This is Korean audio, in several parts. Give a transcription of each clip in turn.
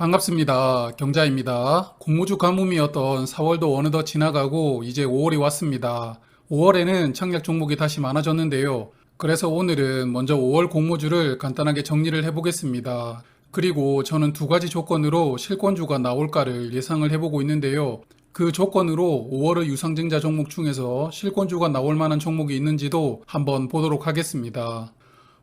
반갑습니다. 경자입니다. 공무주 가뭄이었던 4월도 어느덧 지나가고 이제 5월이 왔습니다. 5월에는 청약 종목이 다시 많아졌는데요. 그래서 오늘은 먼저 5월 공모주를 간단하게 정리를 해보겠습니다. 그리고 저는 두 가지 조건으로 실권주가 나올까를 예상을 해보고 있는데요. 그 조건으로 5월의 유상증자 종목 중에서 실권주가 나올 만한 종목이 있는지도 한번 보도록 하겠습니다.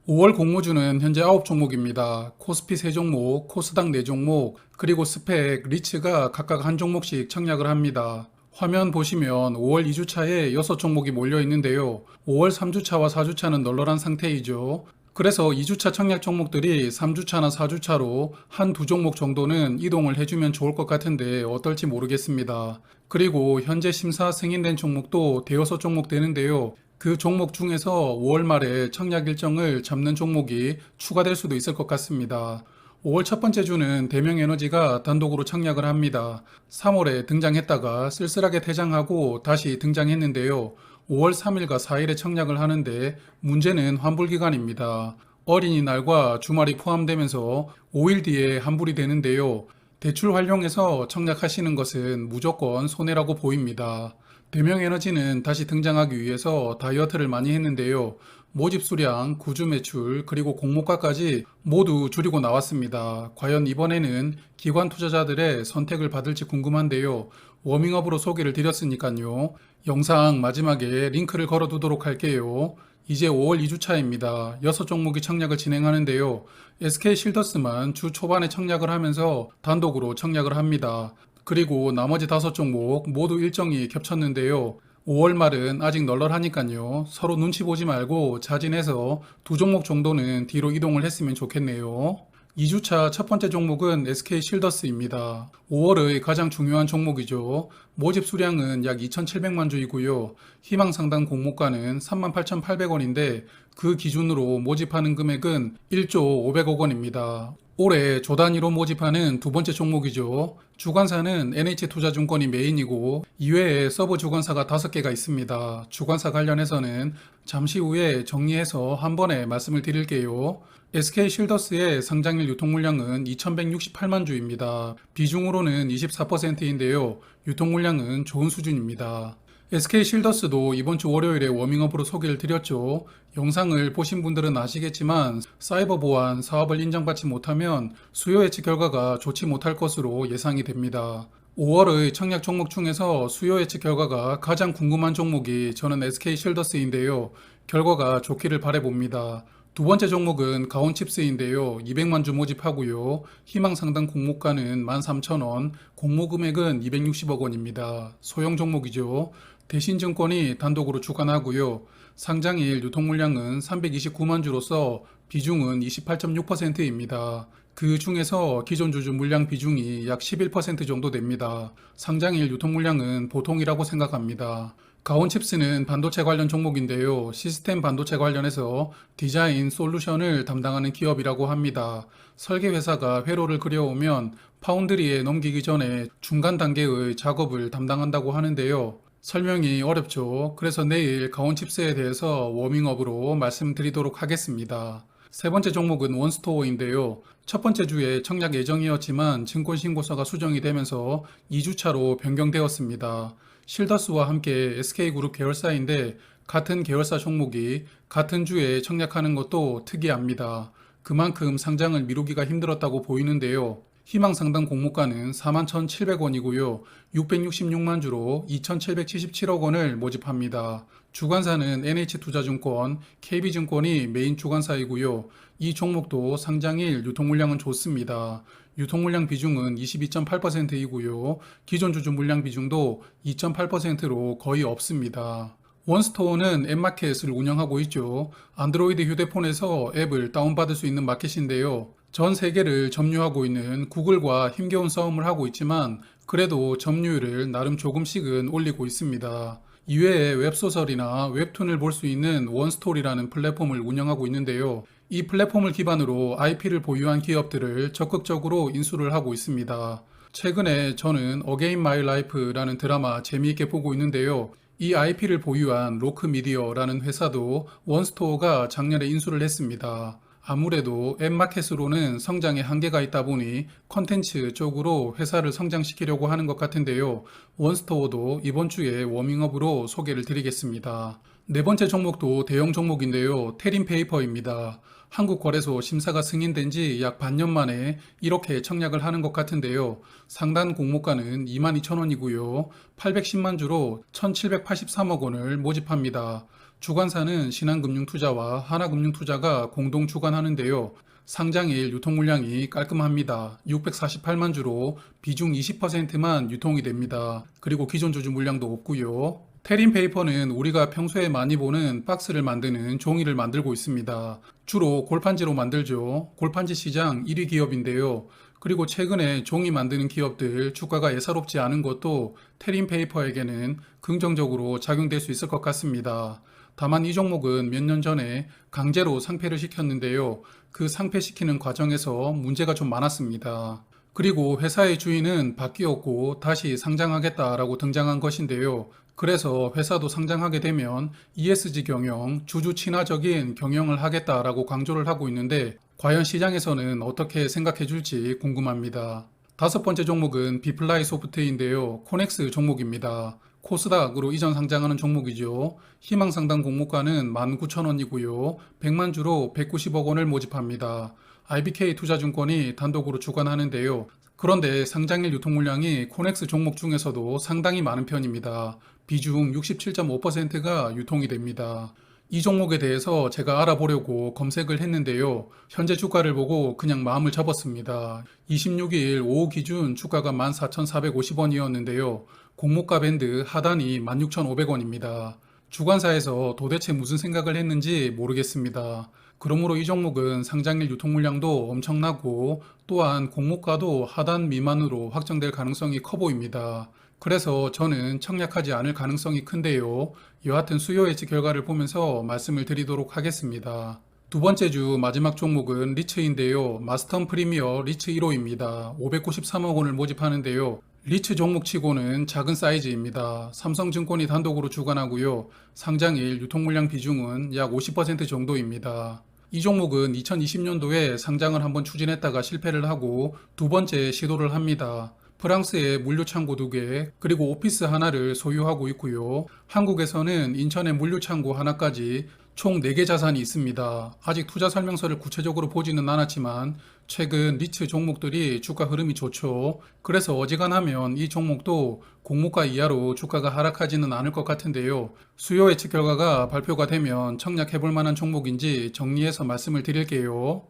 5월 공모주는 현재 9종목입니다. 코스피 3종목, 코스닥 4종목, 그리고 스펙, 리츠가 각각 한 종목씩 청약을 합니다. 화면 보시면 5월 2주차에 6종목이 몰려 있는데요. 5월 3주차와 4주차는 널널한 상태이죠. 그래서 2주차 청약 종목들이 3주차나 4주차로 한 두 종목 정도는 이동을 해주면 좋을 것 같은데 어떨지 모르겠습니다. 그리고 현재 심사 승인된 종목도 대여섯 종목 되는데요. 그 종목 중에서 5월 말에 청약 일정을 잡는 종목이 추가될 수도 있을 것 같습니다. 5월 첫 번째 주는 대명 에너지가 단독으로 청약을 합니다. 3월에 등장했다가 쓸쓸하게 퇴장하고 다시 등장했는데요. 5월 3일과 4일에 청약을 하는데 문제는 환불 기간입니다. 어린이날과 주말이 포함되면서 5일 뒤에 환불이 되는데요. 대출 활용해서 청약하시는 것은 무조건 손해라고 보입니다. 대명 에너지는 다시 등장하기 위해서 다이어트를 많이 했는데요. 모집 수량, 구주 매출, 그리고 공모가까지 모두 줄이고 나왔습니다. 과연 이번에는 기관 투자자들의 선택을 받을지 궁금한데요. 워밍업으로 소개를 드렸으니까요. 영상 마지막에 링크를 걸어두도록 할게요. 이제 5월 2주차입니다. 6종목이 청약을 진행하는데요. SK 실더스만 주 초반에 청약을 하면서 단독으로 청약을 합니다. 그리고 나머지 5종목 모두 일정이 겹쳤는데요. 5월 말은 아직 널널하니까요. 서로 눈치 보지 말고 자진해서 두 종목 정도는 뒤로 이동을 했으면 좋겠네요. 2주차 첫 번째 종목은 SK 실더스입니다. 5월의 가장 중요한 종목이죠. 모집 수량은 약 2,700만 주이고요. 희망 상당 공모가는 38,800원인데 그 기준으로 모집하는 금액은 1조 500억 원입니다. 올해 조 단위로 모집하는 두 번째 종목이죠. 주관사는 NH투자증권이 메인이고 이외에 서브 주관사가 다섯 개가 있습니다. 주관사 관련해서는 잠시 후에 정리해서 한 번에 말씀을 드릴게요. SK 실더스의 상장일 유통 물량은 2168만 주입니다. 비중으로는 24%인데요. 유통 물량은 좋은 수준입니다. SK 실더스도 이번 주 월요일에 워밍업으로 소개를 드렸죠. 영상을 보신 분들은 아시겠지만 사이버 보안 사업을 인정받지 못하면 수요 예측 결과가 좋지 못할 것으로 예상이 됩니다. 5월의 청약 종목 중에서 수요 예측 결과가 가장 궁금한 종목이 저는 SK 실더스인데요. 결과가 좋기를 바래봅니다. 두 번째 종목은 가온칩스인데요. 200만 주 모집하고요. 희망 상당 공모가는 13,000원, 공모 금액은 260억 원입니다. 소형 종목이죠. 대신증권이 단독으로 주관하고요. 상장일 유통 물량은 329만 주로서 비중은 28.6%입니다. 그 중에서 기존 주주 물량 비중이 약 11% 정도 됩니다. 상장일 유통 물량은 보통이라고 생각합니다. 가온칩스는 반도체 관련 종목인데요. 시스템 반도체 관련해서 디자인 솔루션을 담당하는 기업이라고 합니다. 설계 회사가 회로를 그려오면 파운드리에 넘기기 전에 중간 단계의 작업을 담당한다고 하는데요. 설명이 어렵죠. 그래서 내일 가온 칩스에 대해서 워밍업으로 말씀드리도록 하겠습니다. 세 번째 종목은 원스토어인데요. 첫 번째 주에 청약 예정이었지만 증권신고서가 수정이 되면서 2주차로 변경되었습니다. 실더스와 함께 SK그룹 계열사인데 같은 계열사 종목이 같은 주에 청약하는 것도 특이합니다. 그만큼 상장을 미루기가 힘들었다고 보이는데요. 희망 상당 공모가는 41,700원이고요. 666만 주로 2,777억 원을 모집합니다. 주관사는 NH투자증권, KB증권이 메인 주관사이고요. 이 종목도 상장일 유통 물량은 좋습니다. 유통 물량 비중은 22.8%이고요. 기존 주주 물량 비중도 2.8%로 거의 없습니다. 원스토어는 앱마켓을 운영하고 있죠. 안드로이드 휴대폰에서 앱을 다운받을 수 있는 마켓인데요. 전 세계를 점유하고 있는 구글과 힘겨운 싸움을 하고 있지만 그래도 점유율을 나름 조금씩은 올리고 있습니다. 이외에 웹소설이나 웹툰을 볼 수 있는 원스토리라는 플랫폼을 운영하고 있는데요. 이 플랫폼을 기반으로 IP를 보유한 기업들을 적극적으로 인수를 하고 있습니다. 최근에 저는 어게인 마이 라이프라는 드라마 재미있게 보고 있는데요. 이 IP를 보유한 로크미디어라는 회사도 원스토어가 작년에 인수를 했습니다. 아무래도 앱마켓으로는 성장에 한계가 있다 보니 컨텐츠 쪽으로 회사를 성장시키려고 하는 것 같은데요. 원스토어도 이번 주에 워밍업으로 소개를 드리겠습니다. 네 번째 종목도 대형 종목인데요. 테린 페이퍼입니다. 한국거래소 심사가 승인된 지 약 반년 만에 이렇게 청약을 하는 것 같은데요. 상단 공모가는 22,000원이고요. 810만 주로 1,783억 원을 모집합니다. 주관사는 신한금융투자와 하나금융투자가 공동 주관하는데요. 상장일 유통 물량이 깔끔합니다. 648만 주로 비중 20%만 유통이 됩니다. 그리고 기존 주주 물량도 없고요. 테린 페이퍼는 우리가 평소에 많이 보는 박스를 만드는 종이를 만들고 있습니다. 주로 골판지로 만들죠. 골판지 시장 1위 기업인데요. 그리고 최근에 종이 만드는 기업들 주가가 예사롭지 않은 것도 테린 페이퍼에게는 긍정적으로 작용될 수 있을 것 같습니다. 다만 이 종목은 몇 년 전에 강제로 상폐를 시켰는데요. 그 상폐시키는 과정에서 문제가 좀 많았습니다. 그리고 회사의 주인은 바뀌었고 다시 상장하겠다라고 등장한 것인데요. 그래서 회사도 상장하게 되면 ESG 경영, 주주 친화적인 경영을 하겠다라고 강조를 하고 있는데 과연 시장에서는 어떻게 생각해 줄지 궁금합니다. 다섯 번째 종목은 비플라이 소프트인데요. 코넥스 종목입니다. 코스닥으로 이전 상장하는 종목이죠. 희망 상당 공모가는 19,000원이고요. 100만 주로 190억 원을 모집합니다. IBK 투자증권이 단독으로 주관하는데요. 그런데 상장일 유통 물량이 코넥스 종목 중에서도 상당히 많은 편입니다. 비중 67.5%가 유통이 됩니다. 이 종목에 대해서 제가 알아보려고 검색을 했는데요. 현재 주가를 보고 그냥 마음을 접었습니다. 26일 오후 기준 주가가 14,450원이었는데요. 공모가 밴드 하단이 16,500원입니다. 주관사에서 도대체 무슨 생각을 했는지 모르겠습니다. 그러므로 이 종목은 상장일 유통 물량도 엄청나고 또한 공모가도 하단 미만으로 확정될 가능성이 커 보입니다. 그래서 저는 청약하지 않을 가능성이 큰데요. 여하튼 수요 예측 결과를 보면서 말씀을 드리도록 하겠습니다. 두 번째 주 마지막 종목은 리츠인데요. 마스턴 프리미어 리츠 1호입니다. 593억 원을 모집하는데요. 리츠 종목치고는 작은 사이즈입니다. 삼성증권이 단독으로 주관하고요. 상장일 유통물량 비중은 약 50% 정도입니다. 이 종목은 2020년도에 상장을 한번 추진했다가 실패를 하고 두 번째 시도를 합니다. 프랑스에 물류 창고 두 개, 그리고 오피스 하나를 소유하고 있고요. 한국에서는 인천에 물류 창고 하나까지 총 4개 자산이 있습니다. 아직 투자 설명서를 구체적으로 보지는 않았지만 최근 리츠 종목들이 주가 흐름이 좋죠. 그래서 어지간하면 이 종목도 공모가 이하로 주가가 하락하지는 않을 것 같은데요. 수요 예측 결과가 발표가 되면 청약해 볼 만한 종목인지 정리해서 말씀을 드릴게요.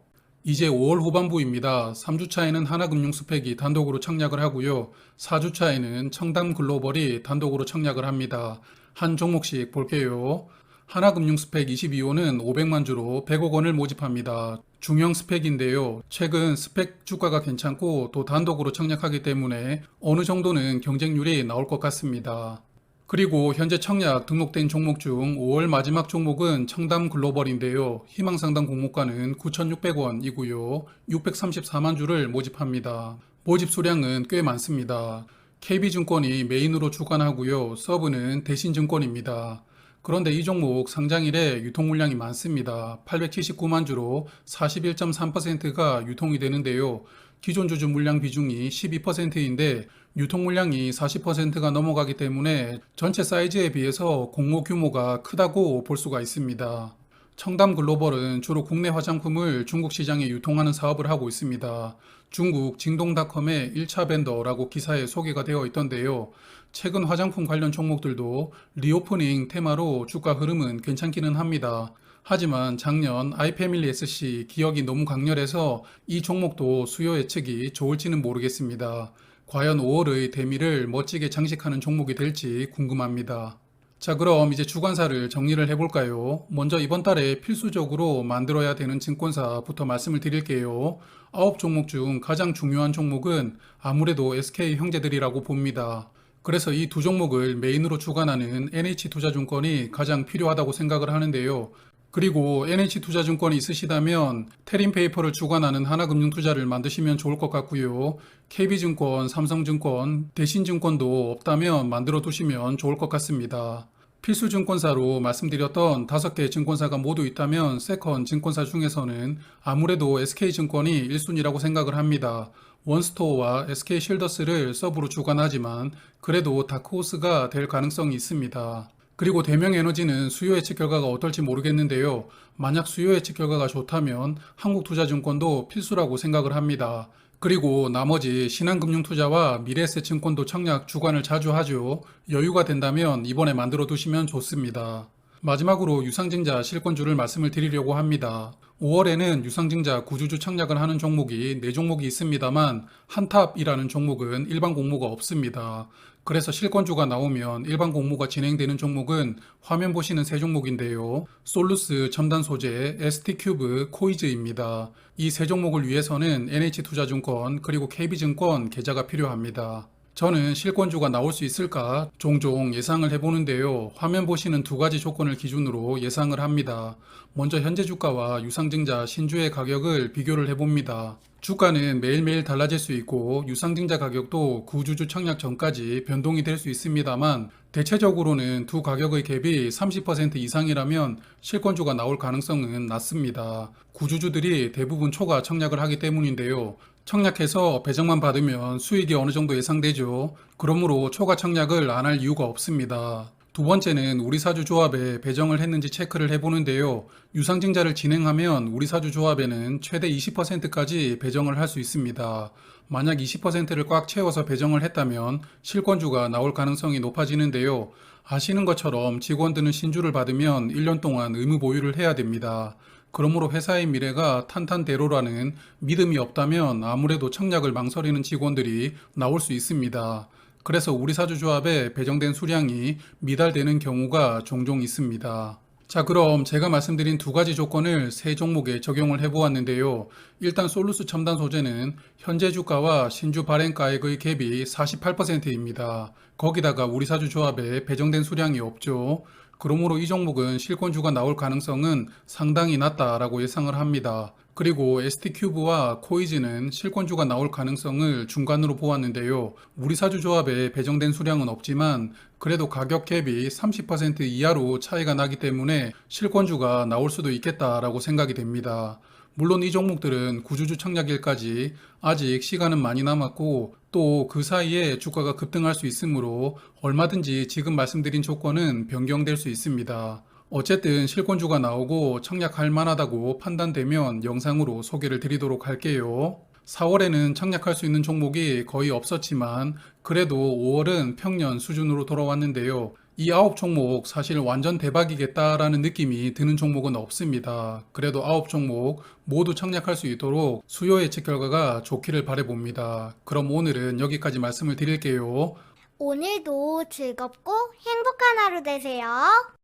이제 5월 후반부입니다. 3주차에는 하나금융스펙이 단독으로 청약을 하고요. 4주차에는 청담글로벌이 단독으로 청약을 합니다. 한 종목씩 볼게요. 하나금융스펙 22호는 500만 주로 100억 원을 모집합니다. 중형 스펙인데요. 최근 스펙 주가가 괜찮고 또 단독으로 청약하기 때문에 어느 정도는 경쟁률이 나올 것 같습니다. 그리고 현재 청약 등록된 종목 중 5월 마지막 종목은 청담 글로벌인데요. 희망상당 공모가는 9,600원이고요. 634만 주를 모집합니다. 모집 수량은 꽤 많습니다. KB증권이 메인으로 주관하고요. 서브는 대신증권입니다. 그런데 이 종목 상장일에 유통 물량이 많습니다. 879만 주로 41.3%가 유통이 되는데요. 기존 주주 물량 비중이 12%인데 유통 물량이 40%가 넘어가기 때문에 전체 사이즈에 비해서 공모 규모가 크다고 볼 수가 있습니다. 청담 글로벌은 주로 국내 화장품을 중국 시장에 유통하는 사업을 하고 있습니다. 중국 징동닷컴의 1차 벤더라고 기사에 소개가 되어 있던데요. 최근 화장품 관련 종목들도 리오프닝 테마로 주가 흐름은 괜찮기는 합니다. 하지만 작년 아이패밀리 SC 기억이 너무 강렬해서 이 종목도 수요 예측이 좋을지는 모르겠습니다. 과연 5월의 대미를 멋지게 장식하는 종목이 될지 궁금합니다. 자, 그럼 이제 주관사를 정리를 해볼까요? 먼저 이번 달에 필수적으로 만들어야 되는 증권사부터 말씀을 드릴게요. 아홉 종목 중 가장 중요한 종목은 아무래도 SK 형제들이라고 봅니다. 그래서 이 두 종목을 메인으로 주관하는 NH투자증권이 가장 필요하다고 생각을 하는데요. 그리고 NH투자증권이 있으시다면 테린페이퍼를 주관하는 하나금융투자를 만드시면 좋을 것 같고요. KB증권, 삼성증권, 대신증권도 없다면 만들어 두시면 좋을 것 같습니다. 필수 증권사로 말씀드렸던 다섯 개 증권사가 모두 있다면 세컨 증권사 중에서는 아무래도 SK증권이 1순위라고 생각을 합니다. 원스토어와 SK 실더스를 서브로 주관하지만 그래도 다크호스가 될 가능성이 있습니다. 그리고 대명 에너지는 수요 예측 결과가 어떨지 모르겠는데요. 만약 수요 예측 결과가 좋다면 한국투자증권도 필수라고 생각을 합니다. 그리고 나머지 신한금융투자와 미래에셋증권도 청약 주관을 자주 하죠. 여유가 된다면 이번에 만들어 두시면 좋습니다. 마지막으로 유상증자 실권주를 말씀을 드리려고 합니다. 5월에는 유상증자 구주주 청약을 하는 종목이 4종목이 있습니다만 한탑이라는 종목은 일반 공모가 없습니다. 그래서 실권주가 나오면 일반 공모가 진행되는 종목은 화면 보시는 세 종목인데요. 솔루스, 첨단 소재, ST큐브, 코이즈입니다. 이 세 종목을 위해서는 NH투자증권 그리고 KB증권 계좌가 필요합니다. 저는 실권주가 나올 수 있을까 종종 예상을 해보는데요. 화면 보시는 두 가지 조건을 기준으로 예상을 합니다. 먼저 현재 주가와 유상증자 신주의 가격을 비교를 해봅니다. 주가는 매일매일 달라질 수 있고 유상증자 가격도 구주주 청약 전까지 변동이 될 수 있습니다만 대체적으로는 두 가격의 갭이 30% 이상이라면 실권주가 나올 가능성은 낮습니다. 구주주들이 대부분 초과 청약을 하기 때문인데요. 청약해서 배정만 받으면 수익이 어느 정도 예상되죠. 그러므로 초과 청약을 안 할 이유가 없습니다. 두 번째는 우리 사주 조합에 배정을 했는지 체크를 해보는데요. 유상증자를 진행하면 우리 사주 조합에는 최대 20%까지 배정을 할 수 있습니다. 만약 20%를 꽉 채워서 배정을 했다면 실권주가 나올 가능성이 높아지는데요. 아시는 것처럼 직원들은 신주를 받으면 1년 동안 의무 보유를 해야 됩니다. 그러므로 회사의 미래가 탄탄대로라는 믿음이 없다면 아무래도 청약을 망설이는 직원들이 나올 수 있습니다. 그래서 우리 사주조합에 배정된 수량이 미달되는 경우가 종종 있습니다. 자, 그럼 제가 말씀드린 두 가지 조건을 세 종목에 적용을 해보았는데요. 일단 솔루스 첨단 소재는 현재 주가와 신주 발행가액의 갭이 48%입니다. 거기다가 우리 사주 조합에 배정된 수량이 없죠. 그러므로 이 종목은 실권주가 나올 가능성은 상당히 낮다라고 예상을 합니다. 그리고 ST큐브와 코이즈는 실권주가 나올 가능성을 중간으로 보았는데요. 우리 사주 조합에 배정된 수량은 없지만 그래도 가격 갭이 30% 이하로 차이가 나기 때문에 실권주가 나올 수도 있겠다라고 생각이 됩니다. 물론 이 종목들은 구주주 청약일까지 아직 시간은 많이 남았고 또 그 사이에 주가가 급등할 수 있으므로 얼마든지 지금 말씀드린 조건은 변경될 수 있습니다. 어쨌든 실권주가 나오고 청약할 만하다고 판단되면 영상으로 소개를 드리도록 할게요. 4월에는 청약할 수 있는 종목이 거의 없었지만 그래도 5월은 평년 수준으로 돌아왔는데요. 이 아홉 종목 사실 완전 대박이겠다라는 느낌이 드는 종목은 없습니다. 그래도 아홉 종목 모두 청약할 수 있도록 수요 예측 결과가 좋기를 바래봅니다. 그럼 오늘은 여기까지 말씀을 드릴게요. 오늘도 즐겁고 행복한 하루 되세요.